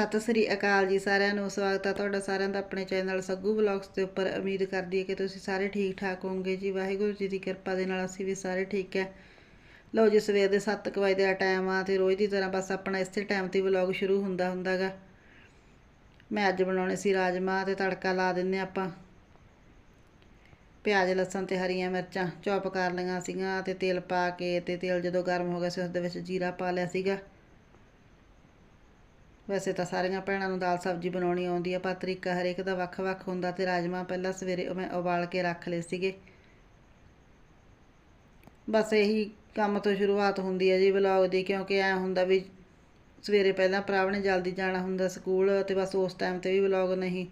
ਸਤਿ ਸ੍ਰੀ ਅਕਾਲ ਜੀ ਸਾਰਿਆਂ ਨੂੰ, ਸਵਾਗਤ ਹੈ ਤੁਹਾਡਾ ਸਾਰਿਆਂ ਦਾ ਆਪਣੇ ਚੈਨਲ ਸੱਗੂ ਵਲੌਗਸ ਦੇ ਉੱਪਰ। ਉਮੀਦ ਕਰਦੀ ਹੈ ਕਿ ਤੁਸੀਂ ਸਾਰੇ ਠੀਕ ਠਾਕ ਹੋਵੋਗੇ ਜੀ। ਵਾਹਿਗੁਰੂ ਜੀ ਦੀ ਕਿਰਪਾ ਦੇ ਨਾਲ ਅਸੀਂ ਵੀ ਸਾਰੇ ਠੀਕ ਹੈ। ਲਓ ਜੀ, ਸਵੇਰ ਦੇ 7 ਵਜੇ ਦਾ ਟਾਈਮ ਆ ਤੇ ਰੋਜ਼ ਦੀ ਤਰ੍ਹਾਂ ਬਸ ਆਪਣਾ ਇਸੇ ਟਾਈਮ ਤੇ ਵਲੌਗ ਸ਼ੁਰੂ ਹੁੰਦਾ ਹੁੰਦਾਗਾ ਮੈਂ ਅੱਜ ਬਣਾਉਣੇ ਸੀ ਰਾਜਮਾ ਤੇ ਤੜਕਾ ਲਾ ਦਿੰਨੇ ਆਪਾਂ। ਪਿਆਜ਼, ਲਸਣ ਤੇ ਹਰੀਆਂ ਮਿਰਚਾਂ ਚੌਪ ਕਰ ਲਈਆਂ ਸੀਗੀਆਂ ਤੇ ਤੇਲ ਪਾ ਕੇ ਤੇ ਤੇਲ ਜਦੋਂ ਗਰਮ ਹੋ ਗਿਆ ਸੀ, ਉਸ ਦੇ ਵਿੱਚ ਜੀਰਾ ਪਾ ਲਿਆ ਸੀਗਾ। ਵੈਸੇ ਤਾਂ ਸਾਰੀਆਂ ਭੈਣਾਂ ਨੂੰ ਦਾਲ ਸਬਜ਼ੀ ਬਣਾਉਣੀ ਆਉਂਦੀ ਆ, ਪਰ ਤਰੀਕਾ ਹਰੇਕ ਦਾ ਵੱਖ-ਵੱਖ ਹੁੰਦਾ ਤੇ ਰਾਜਮਾ ਪਹਿਲਾਂ ਸਵੇਰੇ ਮੈਂ ਉਬਾਲ ਕੇ ਰੱਖ ਲਏ ਸੀਗੇ। ਬਸ ਇਹੀ ਕੰਮ ਤੋਂ ਸ਼ੁਰੂਆਤ ਹੁੰਦੀ ਹੈ ਜੀ ਵਲੌਗ ਦੀ, ਕਿਉਂਕਿ ਐ ਹੁੰਦਾ ਵੀ ਸਵੇਰੇ ਪਹਿਲਾਂ ਭਰਾਵ ਨੇ ਜਲਦੀ ਜਾਣਾ ਹੁੰਦਾ ਸਕੂਲ ਤੇ ਬਸ ਉਸ ਟਾਈਮ ਤੇ ਵੀ ਵਲੌਗ ਨਹੀਂ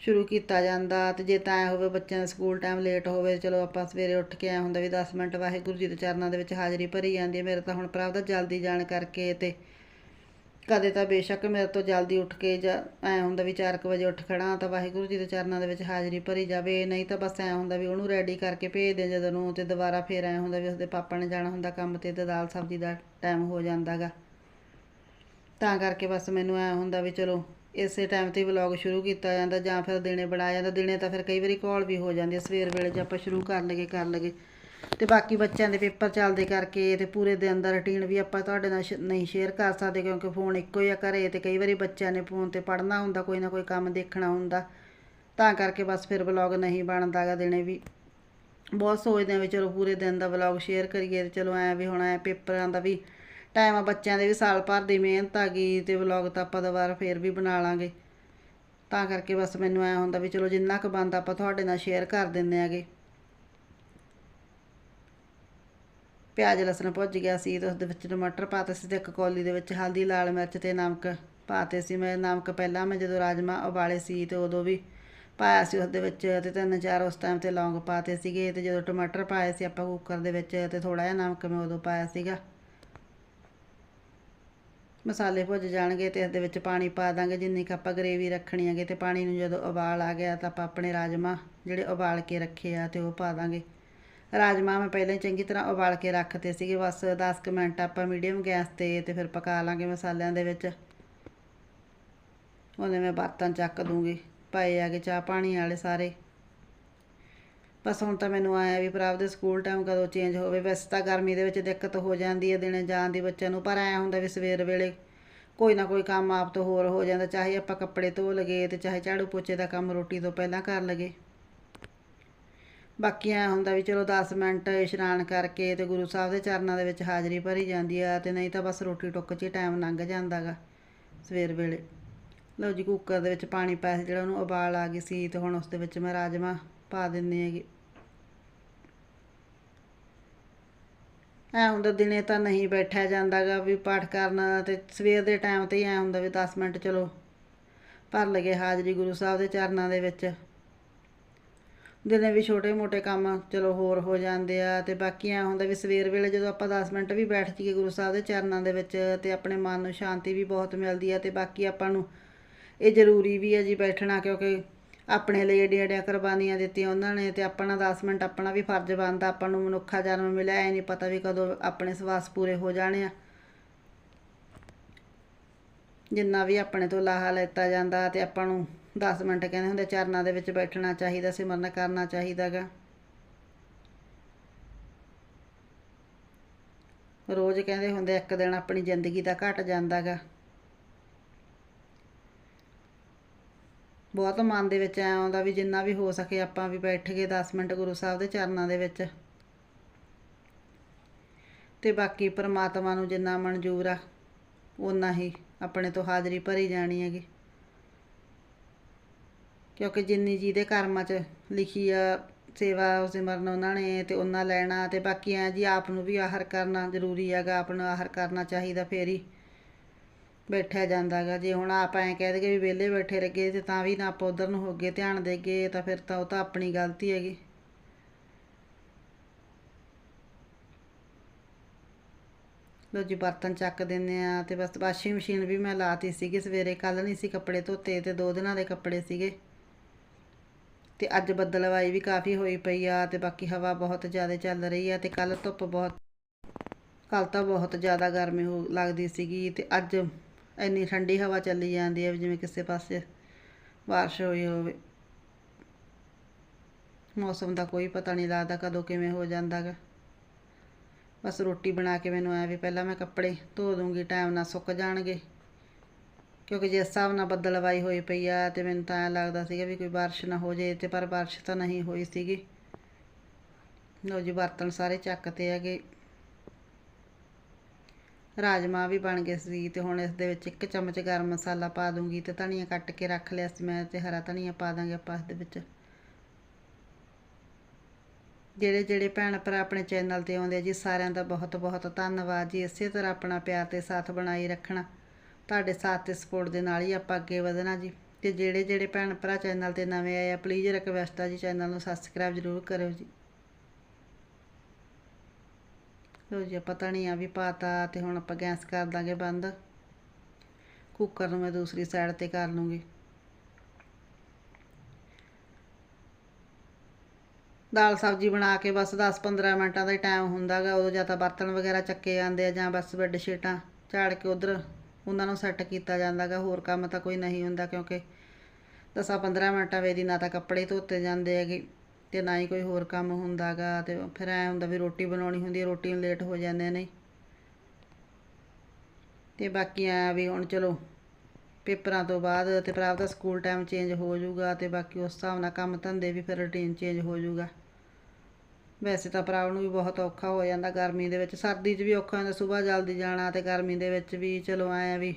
ਸ਼ੁਰੂ ਕੀਤਾ ਜਾਂਦਾ ਤੇ ਜੇ ਤਾਂ ਐ ਹੋਵੇ ਬੱਚਿਆਂ ਦਾ ਸਕੂਲ ਟਾਈਮ ਲੇਟ ਹੋਵੇ, ਚਲੋ ਆਪਾਂ ਸਵੇਰੇ ਉੱਠ ਕੇ ਐ ਹੁੰਦਾ ਵੀ 10 ਮਿੰਟ ਵਾਹਿਗੁਰੂ ਜੀ ਦੇ ਚਰਨਾਂ ਦੇ ਵਿੱਚ ਹਾਜ਼ਰੀ ਭਰੀ ਜਾਂਦੀ ਹੈ ਮੇਰੇ ਤਾਂ ਹੁਣ ਭਰਾਵ ਦਾ ਜਲਦੀ ਜਾਣ ਕਰਕੇ ਤੇ ਕਦੇ ਤਾਂ ਬੇਸ਼ੱਕ ਮੇਰੇ ਤੋਂ ਜਲਦੀ ਉੱਠ ਕੇ ਜਾਂ ਐ ਹੁੰਦਾ ਵੀ 4 ਵਜੇ ਉੱਠ ਖੜਾ ਤਾਂ ਵਾਹਿਗੁਰੂ ਜੀ ਦੇ ਚਰਨਾਂ ਦੇ ਵਿੱਚ ਹਾਜ਼ਰੀ ਭਰੀ ਜਾਵੇ। ਨਹੀਂ ਤਾਂ ਬਸ ਐ ਹੁੰਦਾ ਵੀ ਉਹਨੂੰ ਰੈਡੀ ਕਰਕੇ ਭੇਜ ਦੇ ਜਦੋਂ ਨੂੰ ਤੇ ਦੁਬਾਰਾ ਫੇਰ ਐ ਹੁੰਦਾ ਵੀ ਉਸਦੇ ਪਾਪਾ ਨੇ ਜਾਣਾ ਹੁੰਦਾ ਕੰਮ ਤੇ ਤੇ ਦਾਲ ਸਬਜ਼ੀ ਦਾ ਟਾਈਮ ਹੋ ਜਾਂਦਾਗਾ। ਤਾਂ ਕਰਕੇ ਬਸ ਮੈਨੂੰ ਐ ਹੁੰਦਾ ਵੀ ਚਲੋ ਇਸੇ ਟਾਈਮ ਤੇ ਵਲੌਗ ਸ਼ੁਰੂ ਕੀਤਾ ਜਾਂਦਾ ਜਾਂ ਫਿਰ ਦਿਨੇ ਬਣਾਇਆ ਜਾਂਦਾ। ਦਿਨੇ ਤਾਂ ਫਿਰ ਕਈ ਵਾਰੀ ਕਾਲ ਵੀ ਹੋ ਜਾਂਦੀ ਹੈ ਸਵੇਰ ਵੇਲੇ ਜੇ ਆਪਾਂ ਸ਼ੁਰੂ ਕਰ ਲਗੇ ਕਰ ਲਗੇ ਤੇ ਬਾਕੀ ਬੱਚਿਆਂ ਦੇ ਪੇਪਰ ਚੱਲਦੇ ਕਰਕੇ ਤੇ ਪੂਰੇ ਦਿਨ ਦਾ ਰੁਟੀਨ ਵੀ ਆਪਾਂ ਤੁਹਾਡੇ ਨਾਲ ਸ਼- ਨਹੀਂ ਸ਼ੇਅਰ ਕਰ ਸਕਦੇ ਕਿਉਂਕਿ ਫੋਨ ਇੱਕੋ ਹੀ ਆ ਘਰੇ ਤੇ ਕਈ ਵਾਰੀ ਬੱਚਿਆਂ ਨੇ ਫੋਨ ਤੇ ਪੜ੍ਹਨਾ ਹੁੰਦਾ, ਕੋਈ ਨਾ ਕੋਈ ਕੰਮ ਦੇਖਣਾ ਹੁੰਦਾ। ਤਾਂ ਕਰਕੇ ਬਸ ਫਿਰ ਵਲੌਗ ਨਹੀਂ ਬਣਦਾਗਾ ਦਿਨੇ ਵੀ। ਬਹੁਤ ਸੋਚਦੇ ਆ ਵੀ ਚਲੋ ਪੂਰੇ ਦਿਨ ਦਾ ਵਲੌਗ ਸ਼ੇਅਰ ਕਰੀਏ ਤੇ ਚਲੋ ਐ ਵੀ ਹੁਣ ਐ ਪੇਪਰਾਂ ਦਾ ਵੀ ਟਾਈਮ ਆ, ਬੱਚਿਆਂ ਦੇ ਵੀ ਸਾਲ ਭਰ ਦੀ ਮਿਹਨਤ ਆ ਗਈ ਤੇ ਵਲੌਗ ਤਾਂ ਆਪਾਂ ਦੁਬਾਰਾ ਫੇਰ ਵੀ ਬਣਾ ਲਾਂਗੇ। ਤਾਂ ਕਰਕੇ ਬਸ ਮੈਨੂੰ ਐ ਹੁੰਦਾ ਵੀ ਚਲੋ ਜਿੰਨਾ ਕੁ ਬੰਦ ਆਪਾਂ ਤੁਹਾਡੇ ਨਾਲ ਸ਼ੇਅਰ ਕਰ ਦਿੰਦੇ ਆਗੇ। ਪਿਆਜ਼ ਲਸਣ ਭੁੱਜ ਗਿਆ ਸੀ ਤੇ ਉਸ ਦੇ ਵਿੱਚ ਟਮਾਟਰ ਪਾਤੇ ਸੀ ਤੇ ਇੱਕ ਕੌਲੀ ਦੇ ਵਿੱਚ ਹਲਦੀ, ਲਾਲ ਮਿਰਚ ਤੇ ਨਮਕ ਪਾਤੇ ਸੀ। ਮੈਂ ਨਮਕ ਪਹਿਲਾਂ ਮੈਂ ਜਦੋਂ ਰਾਜਮਾ ਉਬਾਲੇ ਸੀ ਤੇ ਉਦੋਂ ਵੀ ਪਾਇਆ ਸੀ ਉਸ ਦੇ ਵਿੱਚ ਤੇ ਤਿੰਨ ਚਾਰ ਉਸ ਟਾਈਮ ਤੇ ਲੌਂਗ ਪਾਤੇ ਸੀਗੇ ਤੇ ਜਦੋਂ ਟਮਾਟਰ ਪਾਏ ਸੀ ਆਪਾਂ ਕੁੱਕਰ ਦੇ ਵਿੱਚ ਤੇ ਥੋੜਾ ਜਿਹਾ ਨਮਕ ਮੈਂ ਉਦੋਂ ਪਾਇਆ ਸੀਗਾ। ਮਸਾਲੇ ਭੁੱਜ ਜਾਣਗੇ ਤੇ ਇਸ ਦੇ ਵਿੱਚ ਪਾਣੀ ਪਾ ਦਾਂਗੇ। ਜਿੰਨੀ ਕੁ ਆਪਾਂ ਗਰੇਵੀ ਰੱਖਣੀ ਹੈਗੇ ਤੇ ਪਾਣੀ ਨੂੰ ਜਦੋਂ ਉਬਾਲ ਆ ਗਿਆ ਤਾਂ ਆਪਾਂ ਆਪਣੇ ਰਾਜਮਾ ਜਿਹੜੇ ਉਬਾਲ ਕੇ ਰੱਖੇ ਆ ਤੇ ਉਹ ਪਾ ਦਾਂਗੇ। ਰਾਜਮਾ ਮੈਂ ਪਹਿਲਾਂ ਹੀ ਚੰਗੀ ਤਰ੍ਹਾਂ ਉਬਾਲ ਕੇ ਰੱਖਤੇ ਸੀਗੇ, ਬਸ 10 ਕੁ ਮਿੰਟ ਆਪਾਂ ਮੀਡੀਅਮ ਗੈਸ ਤੇ ਤੇ ਫਿਰ ਪਕਾ ਲਾਂਗੇ ਮਸਾਲਿਆਂ ਦੇ ਵਿੱਚ। ਉਹਨੇ ਮੈਂ ਬਰਤਨ ਚੱਕ ਦੂੰਗੀ, ਪਏ ਆਗੇ ਚਾਹ ਪਾਣੀ ਵਾਲੇ ਸਾਰੇ। ਬਸ ਹੁਣ ਤਾਂ ਮੈਨੂੰ ਆਇਆ ਵੀ ਪ੍ਰਾਪ ਦੇ ਸਕੂਲ ਟਾਈਮ ਕਦੋਂ ਚੇਂਜ ਹੋਵੇ, ਵੈਸੇ ਤਾਂ ਗਰਮੀ ਦੇ ਵਿੱਚ ਦਿੱਕਤ ਹੋ ਜਾਂਦੀ ਹੈ ਦਿਨੇ ਜਾਣ ਦੀ ਬੱਚਿਆਂ ਨੂੰ, ਪਰ ਐ ਹੁੰਦਾ ਵੀ ਸਵੇਰ ਵੇਲੇ ਕੋਈ ਨਾ ਕੋਈ ਕੰਮ ਆਪ ਤੋਂ ਹੋਰ ਹੋ ਜਾਂਦਾ, ਚਾਹੇ ਆਪਾਂ ਕੱਪੜੇ ਧੋ ਲਗੇ ਤੇ ਚਾਹੇ ਝਾੜੂ ਪੋਚੇ ਦਾ ਕੰਮ ਰੋਟੀ ਤੋਂ ਪਹਿਲਾਂ ਕਰ ਲਗੇ ਬਾਕੀ ਐ ਹੁੰਦਾ ਵੀ ਚਲੋ 10 ਮਿੰਟ ਇਸ਼ਨਾਨ ਕਰਕੇ ਤੇ ਗੁਰੂ ਸਾਹਿਬ ਦੇ ਚਰਨਾਂ ਦੇ ਵਿੱਚ ਹਾਜ਼ਰੀ ਭਰੀ ਜਾਂਦੀ ਆ ਤੇ ਨਹੀਂ ਤਾਂ ਬਸ ਰੋਟੀ ਟੁੱਕ 'ਚ ਹੀ ਟਾਈਮ ਲੰਘ ਜਾਂਦਾਗਾ ਸਵੇਰ ਵੇਲੇ। ਲਓ ਜੀ ਕੁੱਕਰ ਦੇ ਵਿੱਚ ਪਾਣੀ ਪਾਇਆ ਜਿਹੜਾ ਉਹਨੂੰ ਉਬਾਲ ਆ ਗਈ ਸੀ ਤੇ ਹੁਣ ਉਸ ਦੇ ਵਿੱਚ ਮੈਂ ਰਾਜਮਾ ਪਾ ਦਿੰਨੀ ਹੈਗੀ। ਐ ਹੁੰਦਾ ਦਿਨੇ ਤਾਂ ਨਹੀਂ ਬੈਠਿਆ ਜਾਂਦਾਗਾ ਵੀ ਪਾਠ ਕਰਨਾ ਤੇ ਸਵੇਰ ਦੇ ਟਾਈਮ ਤੇ ਹੀ ਐ ਹੁੰਦਾ ਵੀ 10 ਮਿੰਟ ਚਲੋ ਭਰ ਲਗੇ ਹਾਜ਼ਰੀ ਗੁਰੂ ਸਾਹਿਬ ਦੇ ਚਰਨਾਂ ਦੇ ਵਿੱਚ। ਦਿਨੇ ਵੀ ਛੋਟੇ ਮੋਟੇ ਕੰਮ ਚਲੋ ਹੋਰ ਹੋ ਜਾਂਦੇ ਆ ਤੇ ਬਾਕੀ ਐ ਹੁੰਦਾ ਵੀ ਸਵੇਰ ਵੇਲੇ ਜਦੋਂ ਆਪਾਂ 10 ਮਿੰਟ ਵੀ ਬੈਠ ਜਾਈਏ ਗੁਰੂ ਸਾਹਿਬ ਦੇ ਚਰਨਾਂ ਦੇ ਵਿੱਚ ਤੇ ਆਪਣੇ ਮਨ ਨੂੰ ਸ਼ਾਂਤੀ ਵੀ ਬਹੁਤ ਮਿਲਦੀ ਆ ਤੇ ਬਾਕੀ ਆਪਾਂ ਨੂੰ ਇਹ ਜ਼ਰੂਰੀ ਵੀ ਹੈ ਜੀ ਬੈਠਣਾ ਕਿਉਂਕਿ ਆਪਣੇ ਲਈ ਏਡੀਆਂ ਏਡੀਆਂ ਕੁਰਬਾਨੀਆਂ ਦਿੱਤੀਆਂ ਉਹਨਾਂ ਨੇ ਤੇ ਆਪਣਾ 10 ਮਿੰਟ ਆਪਣਾ ਵੀ ਫਰਜ਼ ਬਣਦਾ, ਆਪਾਂ ਨੂੰ ਮਨੁੱਖਾ ਜਨਮ ਮਿਲਿਆ, ਐ ਨਹੀਂ ਪਤਾ ਵੀ ਕਦੋਂ ਆਪਣੇ ਸਵਾਸ ਪੂਰੇ ਹੋ ਜਾਣੇ ਆ। ਜਿੰਨਾ ਵੀ ਆਪਣੇ ਤੋਂ ਲਾਹਾ ਲੈਤਾ ਜਾਂਦਾ ਤੇ ਆਪਾਂ ਨੂੰ 10 ਮਿੰਟ ਕਹਿੰਦੇ ਹੁੰਦੇ, ਚਰਨਾਂ ਦੇ ਵਿੱਚ ਬੈਠਣਾ ਚਾਹੀਦਾ ਸਿਮਰਨ ਕਰਨਾ ਚਾਹੀਦਾਗਾ। ਰੋਜ਼ ਕਹਿੰਦੇ ਹੁੰਦੇ, ਇੱਕ ਦਿਨ ਆਪਣੀ ਜ਼ਿੰਦਗੀ ਦਾ ਘਟ ਜਾਂਦਾਗਾ। ਬਹੁਤ ਮਨ ਦੇ ਵਿੱਚ ਐ ਆਉਂਦਾ ਵੀ ਜਿੰਨਾ ਵੀ ਹੋ ਸਕੇ ਆਪਾਂ ਵੀ ਬੈਠ ਕੇ 10 ਮਿੰਟ ਗੁਰੂ ਸਾਹਿਬ ਦੇ ਚਰਨਾਂ ਦੇ ਵਿੱਚ। ਤੇ ਬਾਕੀ ਪਰਮਾਤਮਾ ਨੂੰ ਜਿੰਨਾ ਮਨਜ਼ੂਰ ਆ ਉਨਾ ਹੀ ਆਪਣੇ ਤੋਂ ਹਾਜ਼ਰੀ ਭਰੀ ਜਾਣੀ ਹੈਗੀ। ਕਿਉਂਕਿ ਜਿੰਨੀ ਜਿਹਦੇ ਕਰਮਾਂ 'ਚ ਲਿਖੀ ਆ, ਸੇਵਾ ਸਿਮਰਨ ਉਹਨਾਂ ਨੇ ਤੇ ਉਹਨਾਂ ਲੈਣਾ ਤੇ ਬਾਕੀ ਐ ਜੀ ਆਪ ਨੂੰ ਵੀ ਆਹਰ ਕਰਨਾ ਜ਼ਰੂਰੀ ਹੈਗਾ, ਆਪ ਨੂੰ ਆਹਰ ਕਰਨਾ ਚਾਹੀਦਾ ਫੇਰ ਹੀ ਬੈਠਿਆ ਜਾਂਦਾਗਾ ਜੇ ਹੁਣ ਆਪ ਐਂ ਕਹਿ ਦਈਏ ਵੀ ਵਿਹਲੇ ਬੈਠੇ ਲੱਗੇ ਤੇ ਤਾਂ ਵੀ ਨਾ ਆਪਾਂ ਉਧਰ ਨੂੰ ਹੋ ਗਏ ਧਿਆਨ ਦੇਗੇ ਤਾਂ ਫਿਰ ਤਾਂ ਉਹ ਤਾਂ ਆਪਣੀ ਗਲਤੀ ਹੈਗੀ। ਲੋ ਜੀ ਬਰਤਨ ਚੱਕ ਦਿੰਨੇ ਆ ਤੇ ਬਸ ਵਾਸ਼ਿੰਗ ਮਸ਼ੀਨ ਵੀ ਮੈਂ ਲਾਤੀ ਸੀਗੀ, ਸਵੇਰੇ ਕੱਲ ਨਹੀਂ ਸੀ ਕੱਪੜੇ ਧੋਤੇ ਤੇ ਦੋ ਦਿਨਾਂ ਦੇ ਕੱਪੜੇ ਸੀਗੇ। ਤੇ ਅੱਜ ਬੱਦਲਵਾਈ ਵੀ ਕਾਫੀ ਹੋਈ ਪਈ ਆ ਤੇ ਬਾਕੀ ਹਵਾ ਬਹੁਤ ਜ਼ਿਆਦਾ ਚੱਲ ਰਹੀ ਆ ਤੇ ਕੱਲ ਧੁੱਪ ਬਹੁਤ ਕੱਲ ਤਾਂ ਬਹੁਤ ਜ਼ਿਆਦਾ ਗਰਮੀ ਹੋ ਲੱਗਦੀ ਸੀਗੀ ਤੇ ਅੱਜ ਇੰਨੀ ਠੰਡੀ ਹਵਾ ਚੱਲੀ ਜਾਂਦੀ ਹੈ ਵੀ ਜਿਵੇਂ ਕਿਸੇ ਪਾਸੇ ਬਾਰਿਸ਼ ਹੋਈ ਹੋਵੇ। ਮੌਸਮ ਦਾ ਕੋਈ ਪਤਾ ਨਹੀਂ ਲੱਗਦਾ ਕਦੋਂ ਕਿਵੇਂ ਹੋ ਜਾਂਦਾ ਗਾ। ਬਸ ਰੋਟੀ ਬਣਾ ਕੇ ਮੈਨੂੰ ਐ ਵੀ ਪਹਿਲਾਂ ਮੈਂ ਕੱਪੜੇ ਧੋ ਦੂੰਗੀ, ਟਾਈਮ ਨਾਲ ਸੁੱਕ ਜਾਣਗੇ। ਕਿਉਂਕਿ ਜਿਸ ਹਿਸਾਬ ਨਾਲ ਬੱਦਲਵਾਈ ਹੋਈ ਪਈ ਆ ਤੇ ਮੈਨੂੰ ਤਾਂ ਐਂ ਲੱਗਦਾ ਸੀਗਾ ਵੀ ਕੋਈ ਬਾਰਿਸ਼ ਨਾ ਹੋ ਜੇ ਤੇ ਪਰ ਬਾਰਿਸ਼ ਤਾਂ ਨਹੀਂ ਹੋਈ ਸੀਗੀ। ਲਓ ਜੀ, ਬਰਤਨ ਸਾਰੇ ਚੱਕ ਤੇ ਹੈਗੇ ਰਾਜਮਾ ਵੀ ਬਣ ਗਏ ਸੀ ਤੇ ਹੁਣ ਇਸ ਦੇ ਵਿੱਚ ਇੱਕ ਚਮਚ ਗਰਮ ਮਸਾਲਾ ਪਾ ਦੂੰਗੀ ਤੇ ਧਨੀਆ ਕੱਟ ਕੇ ਰੱਖ ਲਿਆ ਸੀ ਮੈਂ ਤੇ ਹਰਾ ਧਨੀਆ ਪਾ ਦਾਂਗੇ ਆਪਾਂ ਇਸ ਦੇ ਵਿੱਚ। ਜਿਹੜੇ ਜਿਹੜੇ ਭੈਣ ਭਰਾ ਆਪਣੇ ਚੈਨਲ ਤੇ ਆਉਂਦੇ ਆ ਜੀ, ਸਾਰਿਆਂ ਦਾ ਬਹੁਤ ਬਹੁਤ ਧੰਨਵਾਦ ਜੀ। ਇਸੇ ਤਰ੍ਹਾਂ ਆਪਣਾ ਪਿਆਰ ਤੇ ਸਾਥ ਬਣਾਈ ਰੱਖਣਾ। ਤੁਹਾਡੇ ਸਾਥ ਤੇ ਸਪੋਰਟ ਦੇ ਨਾਲ ਹੀ ਆਪਾਂ ਅੱਗੇ ਵਧਣਾ ਜੀ। ਤੇ ਜਿਹੜੇ ਜਿਹੜੇ ਭੈਣ ਭਰਾ ਚੈਨਲ ਤੇ ਨਵੇਂ ਆਏ ਆ ਪਲੀਜ਼ ਰਿਕਵੈਸਟ ਆ ਜੀ ਚੈਨਲ ਨੂੰ ਸਬਸਕ੍ਰਾਈਬ ਜ਼ਰੂਰ ਕਰਿਓ ਜੀ। ਲੋ ਜੀ, ਆਪਾਂ ਧਨੀਆ ਵੀ ਪਾਤਾ ਤੇ ਹੁਣ ਆਪਾਂ ਗੈਸ ਕਰ ਦਾਂਗੇ ਬੰਦ। ਕੁੱਕਰ ਨੂੰ ਮੈਂ ਦੂਸਰੀ ਸਾਈਡ ਤੇ ਕਰ ਲੂੰਗੀ। ਦਾਲ ਸਬਜ਼ੀ ਬਣਾ ਕੇ ਬਸ 10-15 ਮਿੰਟਾਂ ਦਾ ਹੀ ਟਾਈਮ ਹੁੰਦਾਗਾ, ਉਦੋਂ ਜਾਂ ਤਾਂ ਬਰਤਨ ਵਗੈਰਾ ਚੱਕੇ ਜਾਂਦੇ ਆ ਜਾਂ ਬਸ ਬੈੱਡ ਸ਼ੀਟਾਂ ਝਾੜ ਕੇ ਉਧਰ ਉਹਨਾਂ ਨੂੰ ਸੈੱਟ ਕੀਤਾ ਜਾਂਦਾਗਾ, ਹੋਰ ਕੰਮ ਤਾਂ ਕੋਈ ਨਹੀਂ ਹੁੰਦਾ ਕਿਉਂਕਿ 10-15 ਮਿੰਟਾਂ ਵੇਦੀ ਨਾ ਤਾਂ ਕੱਪੜੇ ਧੋਤੇ ਜਾਂਦੇ ਹੈਗੇ ਤੇ ਨਾ ਹੀ ਕੋਈ ਹੋਰ ਕੰਮ ਹੁੰਦਾਗਾ ਤੇ ਫਿਰ ਐ ਹੁੰਦਾ ਵੀ ਰੋਟੀ ਬਣਾਉਣੀ ਹੁੰਦੀ ਹੈ, ਰੋਟੀ ਨੂੰ ਲੇਟ ਹੋ ਜਾਂਦੇ ਨੇ ਤੇ ਬਾਕੀ ਆ ਵੀ ਹੁਣ ਚਲੋ, ਪੇਪਰਾਂ ਤੋਂ ਬਾਅਦ ਤੇ ਭਰਾ ਦਾ ਸਕੂਲ ਟਾਈਮ ਚੇਂਜ ਹੋ ਜਾਊਗਾ ਤੇ ਬਾਕੀ ਉਸ ਹਿਸਾਬ ਨਾਲ ਕੰਮ ਧੰਦੇ ਵੀ ਫਿਰ ਰੁਟੀਨ ਚੇਂਜ ਹੋ ਜਾਊਗਾ। ਵੈਸੇ ਤਾਂ ਭਰਾ ਨੂੰ ਵੀ ਬਹੁਤ ਔਖਾ ਹੋ ਜਾਂਦਾ ਗਰਮੀ ਦੇ ਵਿੱਚ। ਸਰਦੀ 'ਚ ਵੀ ਔਖਾ ਹੁੰਦਾ ਸਵੇਰ ਜਲਦੀ ਜਾਣਾ ਤੇ ਗਰਮੀ ਦੇ ਵਿੱਚ ਵੀ ਚਲੋ ਐ ਵੀ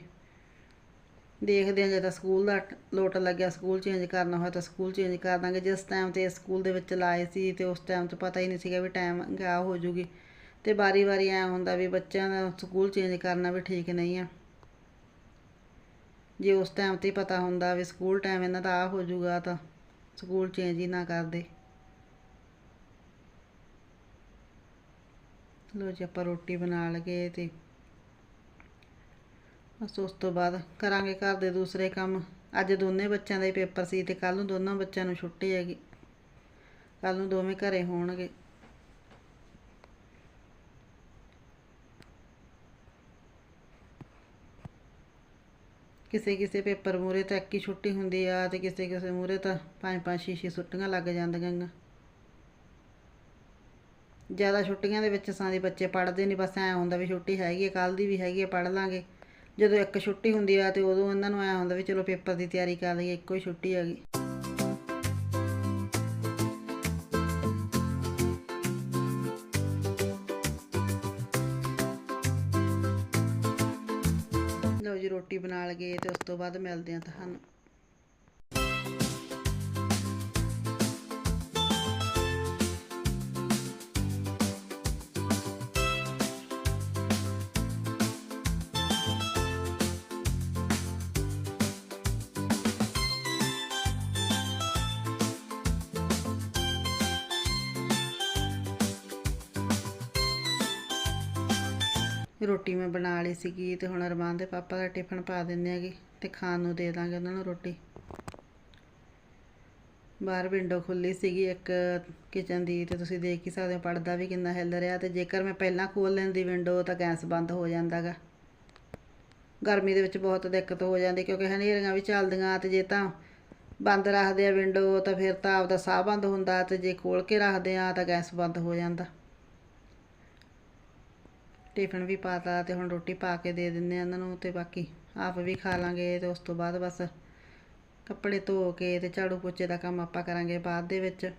ਦੇਖਦੇ ਹਾਂ ਜੇ ਤਾਂ ਸਕੂਲ ਦਾ ਟ- ਲੋਟ ਲੱਗਿਆ, ਸਕੂਲ ਚੇਂਜ ਕਰਨਾ ਹੋਇਆ ਤਾਂ ਸਕੂਲ ਚੇਂਜ ਕਰ ਦਾਂਗੇ। ਜਿਸ ਟਾਈਮ ਤੇ ਸਕੂਲ ਦੇ ਵਿੱਚ ਲਾਏ ਸੀ ਤੇ ਉਸ ਟਾਈਮ 'ਚ ਪਤਾ ਹੀ ਨਹੀਂ ਸੀਗਾ ਵੀ ਟਾਈਮ ਗਿਆ ਹੋ ਜੂਗੀ। ਤੇ ਵਾਰੀ ਵਾਰੀ ਐ ਹੁੰਦਾ ਵੀ ਬੱਚਿਆਂ ਦਾ ਸਕੂਲ ਚੇਂਜ ਕਰਨਾ ਵੀ ਠੀਕ ਨਹੀਂ ਆ। ਜੇ ਉਸ ਟਾਈਮ ਤੇ ਪਤਾ ਹੁੰਦਾ ਵੀ ਸਕੂਲ ਟਾਈਮ ਇਹਨਾਂ ਦਾ ਆ ਹੋ ਜੂਗਾ ਤਾਂ ਸਕੂਲ ਚੇਂਜ ਹੀ ਨਾ ਕਰਦੇ। ਲੋ ਜੀ, ਆਪਾਂ ਰੋਟੀ ਬਣਾ ਲਗੇ ਤੇ ਬਸ ਉਸ ਤੋਂ ਬਾਅਦ ਕਰਾਂਗੇ ਘਰ ਦੇ ਦੂਸਰੇ ਕੰਮ। ਅੱਜ ਦੋਨੇ ਬੱਚਿਆਂ ਦਾ ਹੀ ਪੇਪਰ ਸੀ ਤੇ ਕੱਲ ਨੂੰ ਦੋਨਾਂ ਬੱਚਿਆਂ ਨੂੰ ਛੁੱਟੀ ਹੈਗੀ। ਕੱਲ ਨੂੰ ਦੋਵੇਂ ਘਰੇ ਹੋਣਗੇ। ਕਿਸੇ ਕਿਸੇ ਪੇਪਰ ਮੂਰੇ ਤਾਂ ਇੱਕ ਹੀ ਛੁੱਟੀ ਹੁੰਦੀ ਆ ਤੇ ਕਿਸੇ ਕਿਸੇ ਮੂਰੇ ਤਾਂ ਪੰਜ ਪੰਜ ਛੇ ਛੇ ਛੁੱਟੀਆਂ ਲੱਗ ਜਾਂਦੀਆਂ ਜ਼ਿਆਦਾ ਛੁੱਟੀਆਂ ਦੇ ਵਿੱਚ ਸਾਂ ਦੇ ਬੱਚੇ ਪੜ੍ਹਦੇ ਨਹੀਂ ਬਸ ਐਂ ਹੁੰਦਾ ਵੀ ਛੁੱਟੀ ਹੈਗੀ ਹੈ ਕੱਲ ਦੀ ਵੀ ਹੈਗੀ ਹੈ ਪੜ੍ਹ ਲਾਂਗੇ। ਜਦੋਂ ਇੱਕ ਛੁੱਟੀ ਹੁੰਦੀ ਆ ਤੇ ਉਦੋਂ ਇਹਨਾਂ ਨੂੰ ਐਂ ਹੁੰਦਾ ਵੀ ਚਲੋ ਪੇਪਰ ਦੀ ਤਿਆਰੀ ਕਰ ਲਈਏ, ਇੱਕੋ ਹੀ ਛੁੱਟੀ ਹੈਗੀ। ਲਓ ਜੀ ਰੋਟੀ ਬਣਾ ਲਗੇ ਤੇ ਉਸ ਤੋਂ ਬਾਅਦ ਮਿਲਦੇ ਆ ਤੁਹਾਨੂੰ। ਰੋਟੀ ਮੈਂ ਬਣਾ ਲਈ ਸੀਗੀ ਤੇ ਹੁਣ ਅਰਮਾਨ ਦੇ ਪਾਪਾ ਦਾ ਟਿਫਨ ਪਾ ਦਿੰਦੇ ਹੈਗੇ ਤੇ ਖਾਣ ਨੂੰ ਦੇ ਦਾਂਗੇ ਉਹਨਾਂ ਨੂੰ ਰੋਟੀ। ਬਾਹਰ ਵਿੰਡੋ ਖੁੱਲੀ ਸੀਗੀ ਇੱਕ ਕਿਚਨ ਦੀ ਤੇ ਤੁਸੀਂ ਦੇਖ ਹੀ ਸਕਦੇ ਹੋ ਪਰਦਾ ਵੀ ਕਿੰਨਾ ਹਿੱਲ ਰਿਹਾ ਤੇ ਜੇਕਰ ਮੈਂ ਪਹਿਲਾਂ ਖੋਲ ਲੈਂਦੀ ਵਿੰਡੋ ਤਾਂ ਗੈਸ ਬੰਦ ਹੋ ਜਾਂਦਾਗਾ। ਗਰਮੀ ਦੇ ਵਿੱਚ ਬਹੁਤ ਦਿੱਕਤ ਹੋ ਜਾਂਦੀ ਕਿਉਂਕਿ ਹਨੇਰੀਆਂ ਵੀ ਚੱਲਦੀਆਂ ਤੇ ਜੇ ਤਾਂ ਬੰਦ ਰੱਖਦੇ ਆ ਵਿੰਡੋ ਤਾਂ ਫਿਰ ਤਾਂ ਆਪਦਾ ਸਾਹ ਬੰਦ ਹੁੰਦਾ ਤੇ ਜੇ ਖੋਲ ਕੇ ਰੱਖਦੇ ਆ ਤਾਂ ਗੈਸ ਬੰਦ ਹੋ ਜਾਂਦਾ। ਟਿਫਨ ਵੀ ਪਾਤਾ ਤੇ ਹੁਣ ਰੋਟੀ ਪਾ ਕੇ ਦੇ ਦਿੰਦੇ ਆ ਉਹਨਾਂ ਨੂੰ ਤੇ ਬਾਕੀ ਆਪ ਵੀ ਖਾ ਲਾਂਗੇ ਤੇ ਉਸ ਤੋਂ ਬਾਅਦ ਬਸ ਕੱਪੜੇ ਧੋ ਕੇ ਤੇ ਝਾੜੂ ਪੋਚੇ ਦਾ ਕੰਮ ਆਪਾਂ ਕਰਾਂਗੇ ਬਾਅਦ ਦੇ ਵਿੱਚ।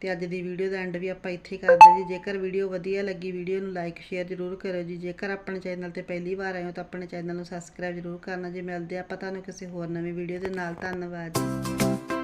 ਤੇ ਅੱਜ ਦੀ ਵੀਡੀਓ ਦਾ ਐਂਡ ਵੀ ਆਪਾਂ ਇੱਥੇ ਹੀ ਕਰਦੇ ਜੀ। ਜੇਕਰ ਵੀਡੀਓ ਵਧੀਆ ਲੱਗੀ, ਵੀਡੀਓ ਨੂੰ ਲਾਈਕ ਸ਼ੇਅਰ ਜ਼ਰੂਰ ਕਰਿਓ ਜੀ। ਜੇਕਰ ਆਪਣੇ ਚੈਨਲ ਤੇ ਪਹਿਲੀ ਵਾਰ ਆਏ ਹੋ ਤਾਂ ਆਪਣੇ ਚੈਨਲ ਨੂੰ ਸਬਸਕ੍ਰਾਈਬ ਜ਼ਰੂਰ ਕਰਨਾ ਜੀ। ਮਿਲਦੇ ਆਪਾਂ ਤੁਹਾਨੂੰ ਕਿਸੇ ਹੋਰ ਨਵੀਂ ਵੀਡੀਓ ਦੇ ਨਾਲ। ਧੰਨਵਾਦ ਜੀ।